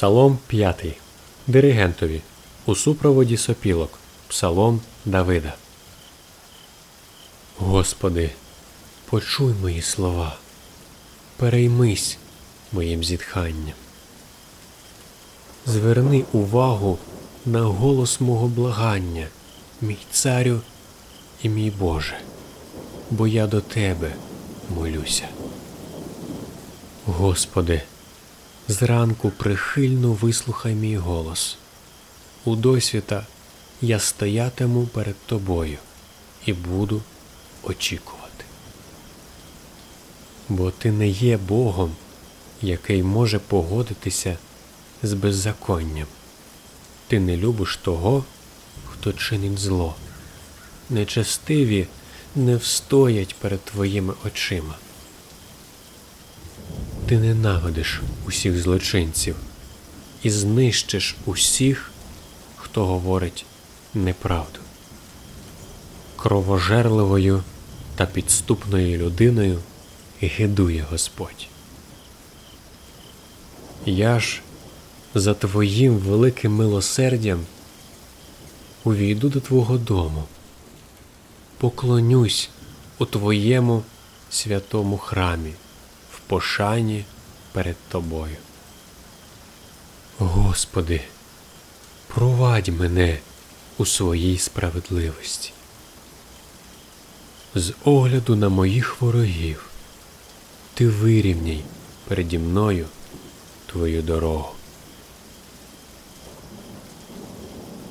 Псалом 5. Диригентові. У супроводі сопілок. Псалом Давида. Господи, почуй мої слова. Переймись моїм зітханням. Зверни увагу на голос мого благання, мій царю і мій Боже, бо я до Тебе молюся. Господи, зранку прихильно вислухай мій голос. У досвіта я стоятиму перед Тобою і буду очікувати. Бо Ти не є Богом, який може погодитися з беззаконням. Ти не любиш того, хто чинить зло. Нечестиві не встоять перед твоїми очима. Ти ненавидиш усіх злочинців і знищиш усіх, хто говорить неправду. Кровожерливою та підступною людиною гидує Господь. Я ж за Твоїм великим милосердям увійду до Твого дому, поклонюсь у Твоєму святому храмі пошані перед Тобою. Господи, провадь мене у своїй справедливості. З огляду на моїх ворогів, ти вирівняй переді мною твою дорогу.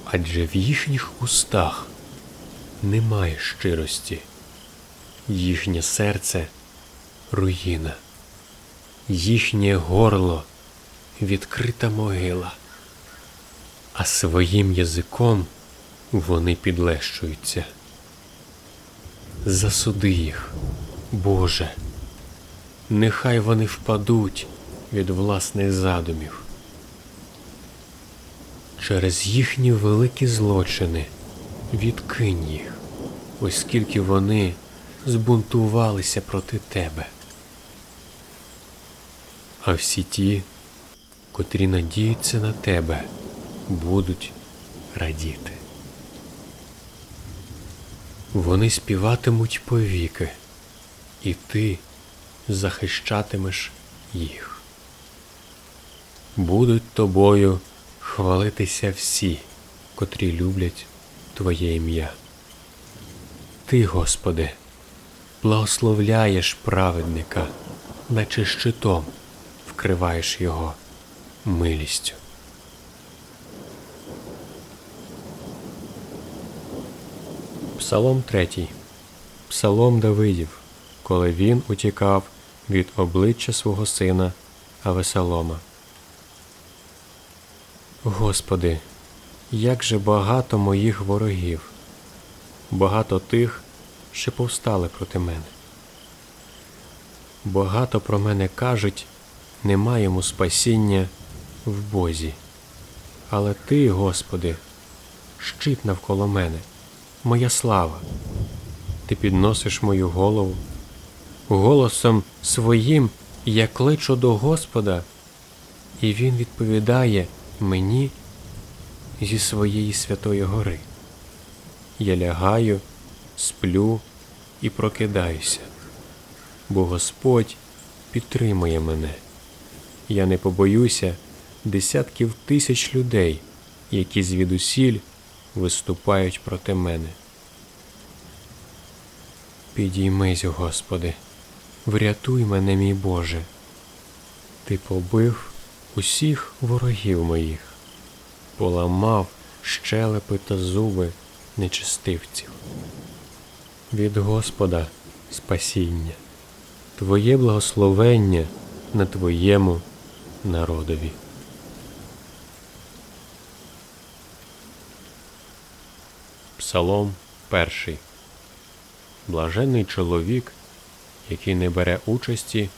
Адже в їхніх устах немає щирості, їхнє серце руїна, їхнє горло відкрита могила, а своїм язиком вони підлещуються. Засуди їх, Боже, нехай вони впадуть від власних задумів. Через їхні великі злочини відкинь їх, оскільки вони збунтувалися проти тебе. А всі ті, котрі надіються на тебе, будуть радіти. Вони співатимуть повіки, і ти захищатимеш їх. Будуть тобою хвалитися всі, котрі люблять Твоє ім'я. Ти, Господи, благословляєш праведника, наче щитом вкриваєш його милістю. Псалом 3. Псалом Давидів, коли він утікав від обличчя свого сина Авесалома. Господи, як же багато моїх ворогів, багато тих, що повстали проти мене. Багато про мене кажуть, нема йому спасіння в Бозі. Але Ти, Господи, щит навколо мене, моя слава. Ти підносиш мою голову. Голосом своїм я кличу до Господа, і Він відповідає мені зі своєї святої гори. Я лягаю, сплю і прокидаюся, бо Господь підтримує мене. Я не побоюся десятків тисяч людей, які звідусіль виступають проти мене. Підіймись, Господи, врятуй мене, мій Боже. Ти побив усіх ворогів моїх, поламав щелепи та зуби нечистивців. Від Господа спасіння, Твоє благословення на Твоєму народові. Псалом перший. Блаженний чоловік, який не бере участі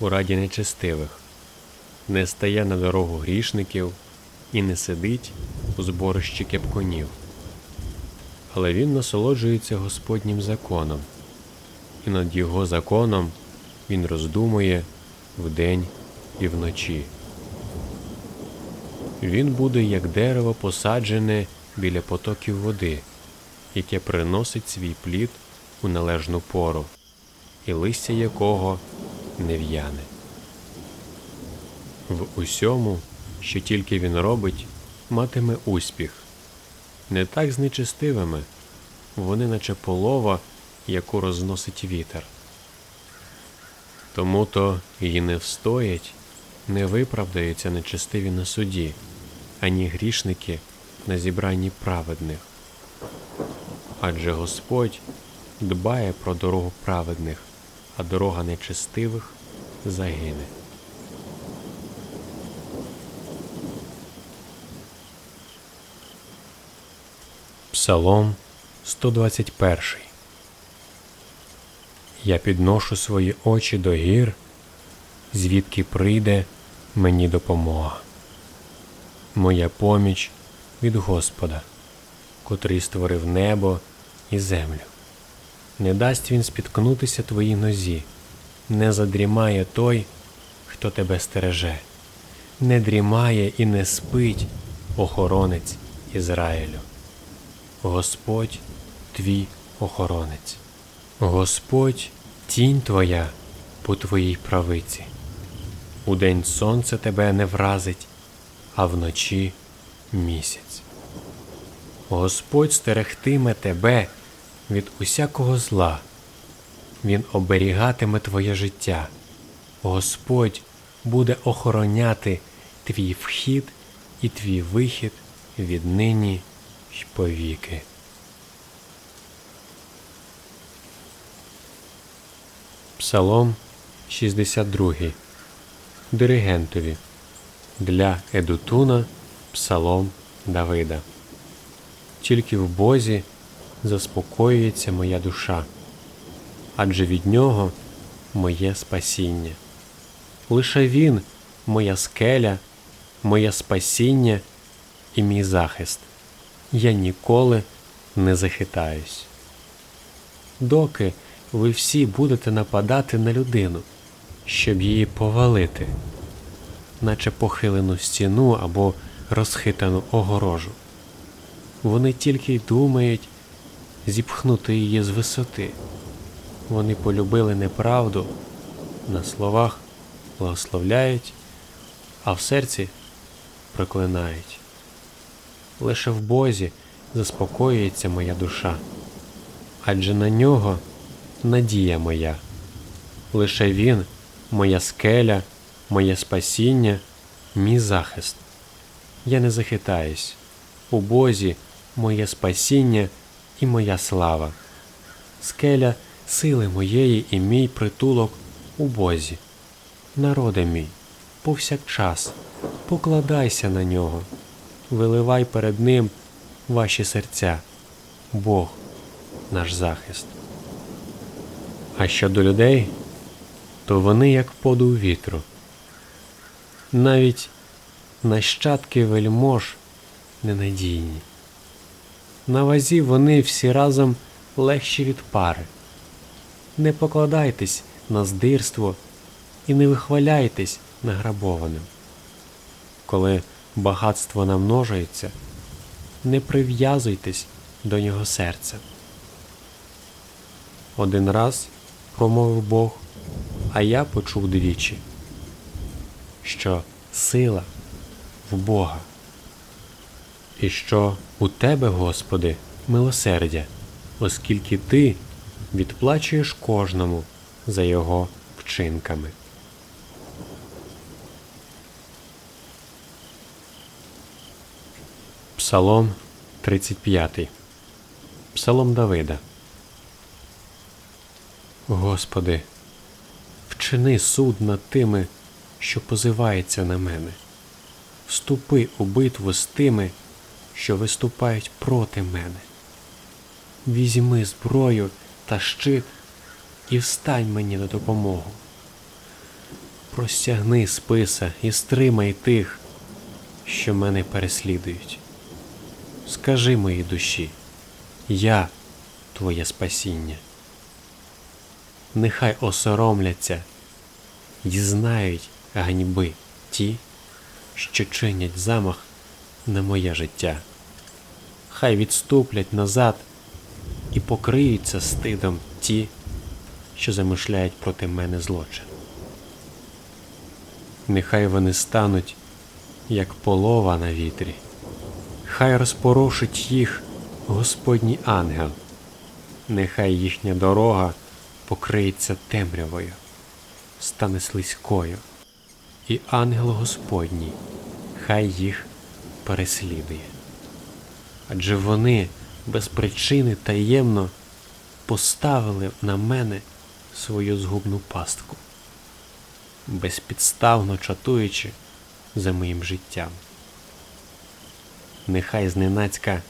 у раді нечестивих, не стає на дорогу грішників і не сидить у зборищі кепкунів. Але він насолоджується Господнім законом, і над його законом він роздумує вдень і вночі. Він буде як дерево посаджене біля потоків води, яке приносить свій плід у належну пору, і листя якого не в'яне. В усьому, що тільки він робить, матиме успіх. Не так з нечестивими, вони наче полова, яку розносить вітер. Тому то і не встоять, не виправдаються нечестиві на суді, ані грішники на зібранні праведних. Адже Господь дбає про дорогу праведних, а дорога нечестивих загине. Псалом 121 Я підношу свої очі до гір, звідки прийде мені допомога. Моя поміч від Господа, котрий створив небо і землю. Не дасть він спіткнутися твоїй нозі, не задрімає той, хто тебе стереже, не дрімає і не спить охоронець Ізраїлю. Господь твій охоронець. Господь тінь твоя по твоїй правиці. Удень сонце тебе не вразить, а вночі місяць. Господь стерегтиме тебе від усякого зла. Він оберігатиме твоє життя. Господь буде охороняти твій вхід і твій вихід віднині й повіки. Псалом 62. Диригентові. Для Едутуна Псалом Давида. Тільки в Бозі заспокоюється моя душа, адже від нього моє спасіння. Лише Він моя скеля, моє спасіння і мій захист. Я ніколи не захитаюсь. Доки ви всі будете нападати на людину, щоб її повалити, наче похилену стіну або розхитану огорожу. Вони тільки й думають зіпхнути її з висоти. Вони полюбили неправду, на словах благословляють, а в серці проклинають. Лише в Бозі заспокоюється моя душа, адже на нього надія моя. Лише Він, моя скеля, моє спасіння, мій захист. Я не захитаюсь. У Бозі моє спасіння і моя слава. Скеля сили моєї і мій притулок у Бозі. Народе мій, повсякчас, покладайся на нього, виливай перед Ним ваші серця, Бог наш захист. А щодо людей, то вони як подув вітру. Навіть нащадки вельмож ненадійні. На вазі вони всі разом легші від пари. Не покладайтесь на здирство і не вихваляйтесь награбованим. Коли багатство намножується, не прив'язуйтесь до нього серцем. Один раз промовив Бог, а я почув двічі, що сила в Бога, і що у Тебе, Господи, милосердя, оскільки Ти відплачуєш кожному за його вчинками. Псалом 35. Псалом Давида. Господи, вчини суд над тими, що позиваються на мене. Вступи у битву з тими, що виступають проти мене. Візьми зброю та щит і встань мені на допомогу. Простягни списа і стримай тих, що мене переслідують. Скажи моїй душі, я твоє спасіння. Нехай осоромляться і знають ганьби ті, що чинять замах на моє життя. Хай відступлять назад і покриються стидом ті, що замишляють проти мене злочин. Нехай вони стануть, як полова на вітрі, хай розпорошить їх Господній ангел, нехай їхня дорога покриється темрявою, стане слизькою, і ангел Господній хай їх переслідує. Адже вони без причини таємно поставили на мене свою згубну пастку, безпідставно чатуючи за моїм життям. Нехай зненацька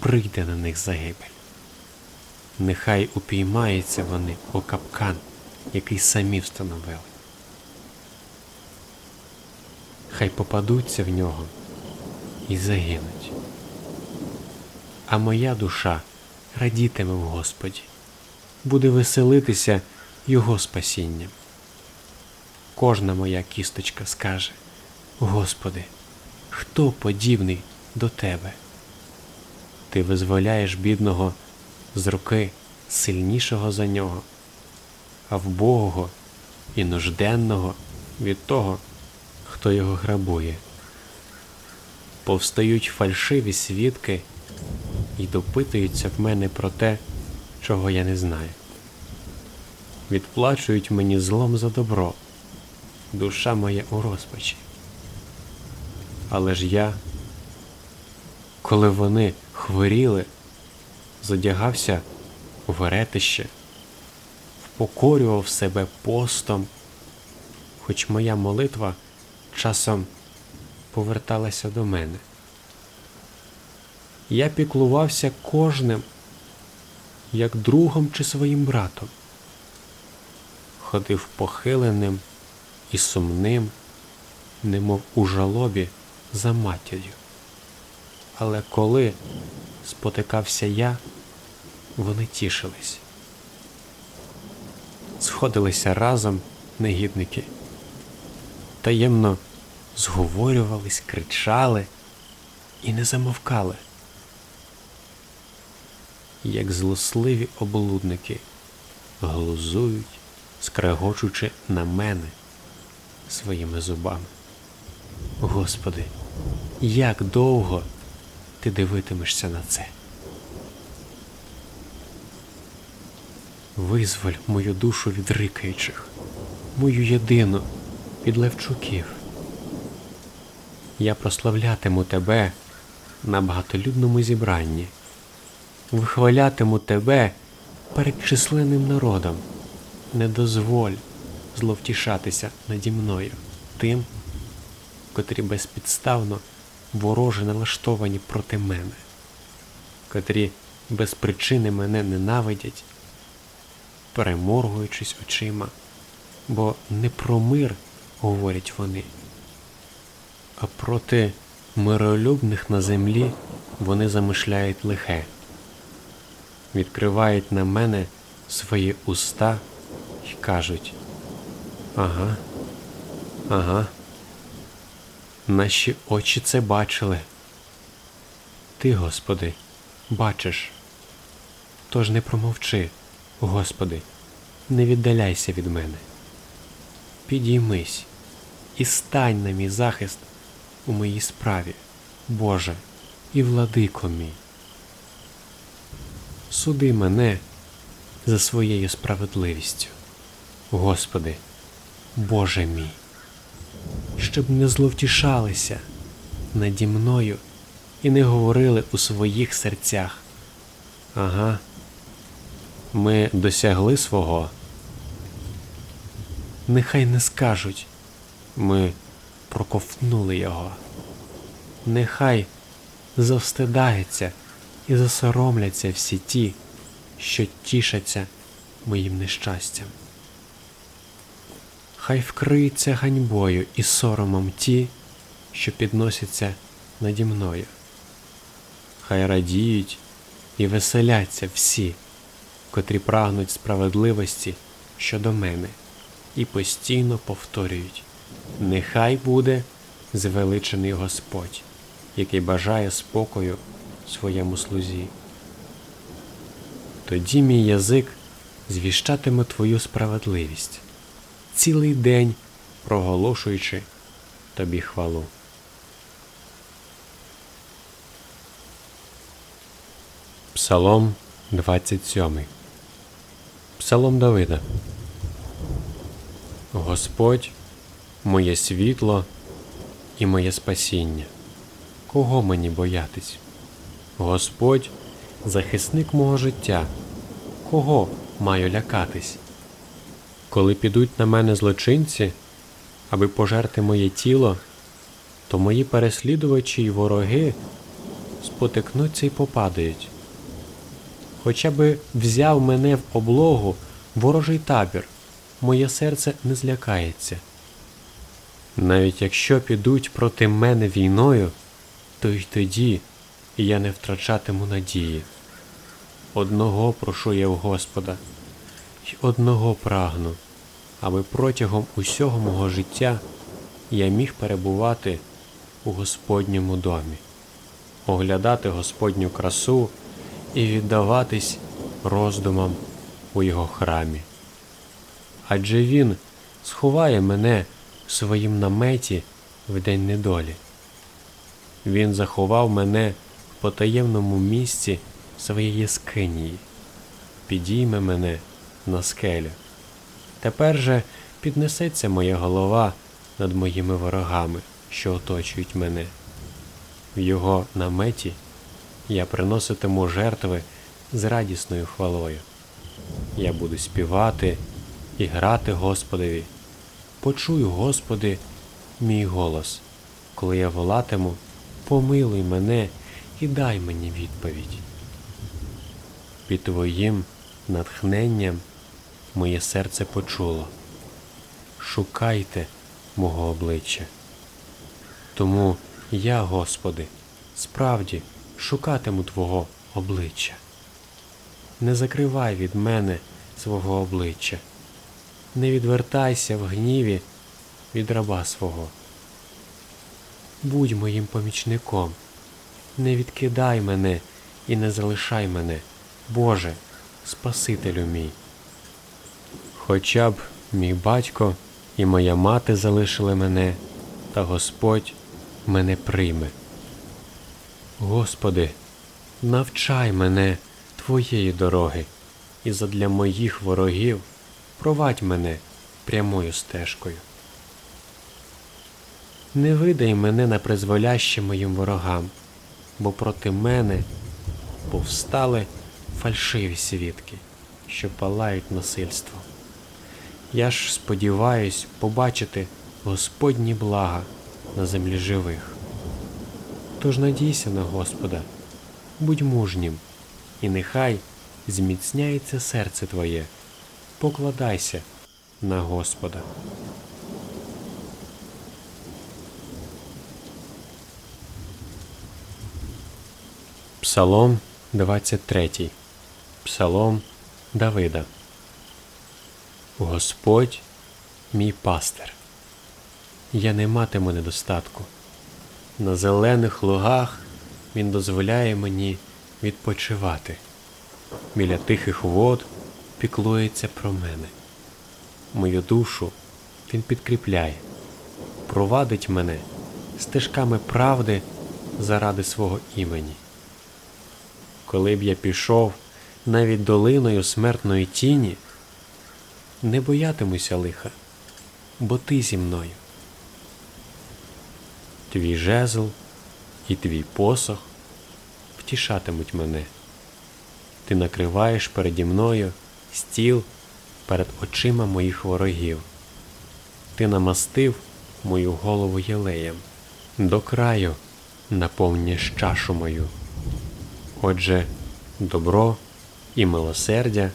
прийде на них загибель. Нехай упіймаються вони у капкан, який самі встановили. Хай попадуться в нього і загинуть. А моя душа радітиме в Господі, буде веселитися Його спасінням. Кожна моя кісточка скаже: Господи, хто подібний до Тебе? Ти визволяєш бідного з руки сильнішого за нього, а вбогого і нужденного від того, хто його грабує. Повстають фальшиві свідки і допитуються в мене про те, чого я не знаю. Відплачують мені злом за добро, душа моя у розпачі. Але ж я, коли вони хворіли, задягався у веретище, впокорював себе постом, хоч моя молитва часом поверталася до мене. Я піклувався кожним, як другом чи своїм братом, ходив похиленим і сумним, немов у жалобі за матір'ю. Але коли спотикався я, вони тішились. Сходилися разом негідники, таємно зговорювались, кричали і не замовкали, як злосливі облудники глузують, скрегочучи на мене своїми зубами. Господи, як довго ти дивитимешся на це? Визволь мою душу від рикаючих, мою єдину від левчуків. Я прославлятиму тебе на багатолюдному зібранні, вихвалятиму тебе перед численним народом. Не дозволь зловтішатися наді мною тим, котрі безпідставно вороже налаштовані проти мене, котрі без причини мене ненавидять, переморгуючись очима, бо не про мир говорять вони, а проти миролюбних на землі вони замишляють лихе, відкривають на мене свої уста і кажуть ага, ага. Наші очі це бачили. Ти, Господи, бачиш. Тож не промовчи, Господи, не віддаляйся від мене. Підіймись і стань на мій захист у моїй справі, Боже, і владико мій. Суди мене за своєю справедливістю, Господи, Боже мій щоб не зловтішалися наді мною і не говорили у своїх серцях. Ага, ми досягли свого. Нехай не скажуть, ми проковтнули його. Нехай завстидаються і засоромляться всі ті, що тішаться моїм нещастям хай вкриються ганьбою і соромом ті, що підносяться наді мною. Хай радіють і веселяться всі, котрі прагнуть справедливості щодо мене, і постійно повторюють Нехай буде звеличений Господь, який бажає спокою своєму слузі. Тоді мій язик звіщатиме твою справедливість, цілий день проголошуючи тобі хвалу. Псалом 27. Псалом Давида. Господь моє світло і моє спасіння. Кого мені боятись? Господь захисник мого життя. Кого маю лякатись? Коли підуть на мене злочинці, аби пожерти моє тіло, то мої переслідувачі й вороги спотикнуться й попадають. Хоча би взяв мене в облогу ворожий табір, моє серце не злякається. Навіть якщо підуть проти мене війною, то й тоді я не втрачатиму надії. Одного прошу я в Господа, й одного прагну, аби протягом усього мого життя я міг перебувати у Господньому домі, оглядати Господню красу і віддаватись роздумам у його храмі. Адже він сховає мене в своїм наметі в день недолі. Він заховав мене в потаємному місці своєї скинії, підійме мене на скелю. Тепер же піднесеться моя голова над моїми ворогами, що оточують мене. В його наметі я приноситиму жертви з радісною хвалою. Я буду співати і грати Господові. Почую, Господи, мій голос, коли я волатиму, помилуй мене і дай мені відповідь. Під Твоїм натхненням моє серце почуло. Шукайте мого обличчя. Тому я, Господи, справді шукатиму Твого обличчя. Не закривай від мене свого обличчя, не відвертайся в гніві від раба свого. Будь моїм помічником, не відкидай мене і не залишай мене, Боже, Спасителю мій. Хоча б мій батько і моя мати залишили мене, та Господь мене прийме. Господи, навчай мене Твоєї дороги, і задля моїх ворогів провадь мене прямою стежкою. Не видай мене на призволяще моїм ворогам, бо проти мене повстали фальшиві свідки, що палають насильством. Я ж сподіваюсь побачити Господні блага на землі живих. Тож надійся на Господа, будь мужнім, і нехай зміцняється серце твоє, покладайся на Господа. Псалом 23. Псалом Давида. Господь мій пастир. Я не матиму недостатку. На зелених лугах Він дозволяє мені відпочивати. Біля тихих вод піклується про мене. Мою душу Він підкріпляє, провадить мене стежками правди заради свого імені. Коли б я пішов навіть долиною смертної тіні, не боятимуся лиха, бо ти зі мною. Твій жезл і твій посох втішатимуть мене. Ти накриваєш переді мною стіл перед очима моїх ворогів. Ти намастив мою голову єлеєм, до краю наповнюєш чашу мою. Отже, добро і милосердя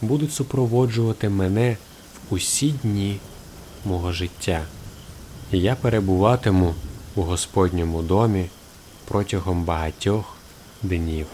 будуть супроводжувати мене в усі дні мого життя. Я перебуватиму у Господньому домі протягом багатьох днів.